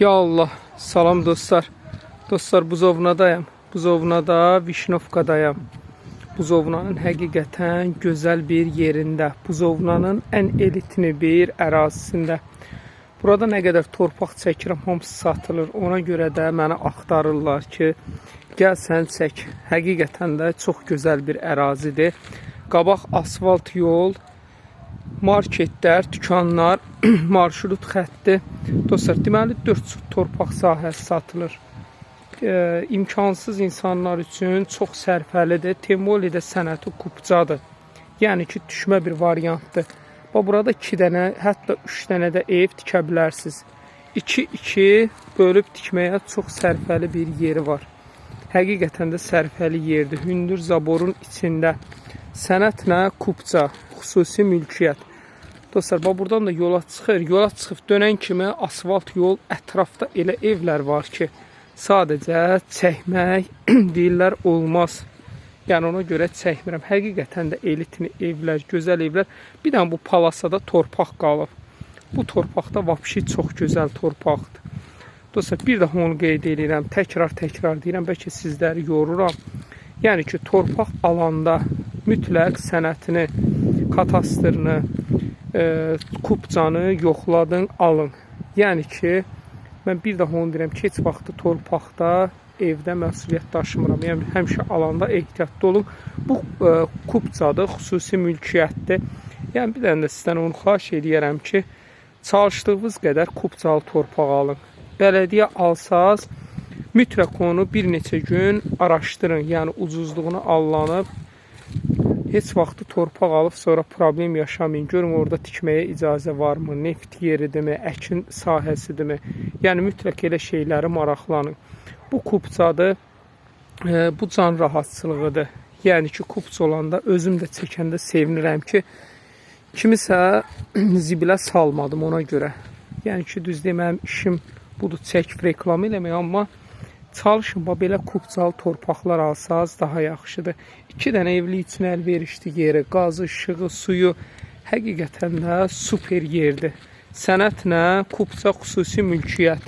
Ya Allah, salam dostlar. Dostlar Buzovnadayım. Buzovnada Vişnovkadayım. Buzovnanın həqiqətən gözəl bir yerində, Buzovnanın ən elitini bir ərazisində. Burada nə qədər torpaq çəkirəm, hamısı satılır. Ona görə də məni axtarırlar ki, gəl sən çək. Həqiqətən də çox gözəl bir ərazidir. Qabaq asfalt yol, marketlər, dükanlar, marşrut xətti. Dostlar, deməli 4 sot torpaq sahəsi satılır. E, imkansız insanlar üçün çox sərfəlidir. Temolidə sənəti kupcadır. Yəni ki, düşmə bir variantdır. Bax burada 2 dənə, hətta 3 dənə də ev tikə bilərsiniz. 2-2 bölüb tikməyə çox sərfəli bir yeri var. Həqiqətən də sərfəli yerdir. Hündür zaborun içində sənətlə kupca, xüsusi mülkiyyət. Dostlar, bax buradan da yola çıxır. Yola çıxıb dönən kimi asfalt yol, ətrafda elə evlər var ki, sadəcə çəkmək deyirlər olmaz. Yəni ona görə çəkmirəm. Həqiqətən də elitini evlər, gözəl evlər. Bir dənə bu palasada torpaq qalıb. Bu torpaqda vəbşi çox gözəl torpaqdır. Dostlar, bir daha onu qeyd edirəm. Təkrar-təkrar deyirəm, bəlkə sizləri yoruram. Yəni ki, torpaq alanda mütləq sənətini, katastrını, e, kupcanı yoxladın, alın. Yəni ki, mən bir daha onu deyirəm ki, heç vaxtı torpaqda evdə məsuliyyət daşımıram. Yəni həmişə alanda ehtiyatlı olun. Bu e, kupcadır, xüsusi mülkiyyətdir. Yəni bir dənə də sizdən onu xahiş edirəm ki, çalışdığınız qədər kupcalı torpaq alın. Bələdiyyə alsaz, mütləq onu bir neçə gün araşdırın. Yəni ucuzluğunu allanıb heç vaxtı torpaq alıb sonra problem yaşamayın. Görün orada tikməyə icazə varmı, neft yeridirmi, əkin sahəsidirmi? Yəni mütləq elə şeyləri maraqlanın. Bu kupçadır, e, bu can rahatçılığıdır. Yəni ki, kupça olanda özüm də çəkəndə sevinirəm ki, kimisə zibilə salmadım ona görə. Yəni ki, düz deməyim işim budur, çək reklam eləmək, amma çalışın belə kupçalı torpaqlar alsaz daha yaxşıdır. 2 dənə evli üçün əlverişli yeri, qazı, işığı, suyu həqiqətən də super yerdir. Sənətlə kupça xüsusi mülkiyyət.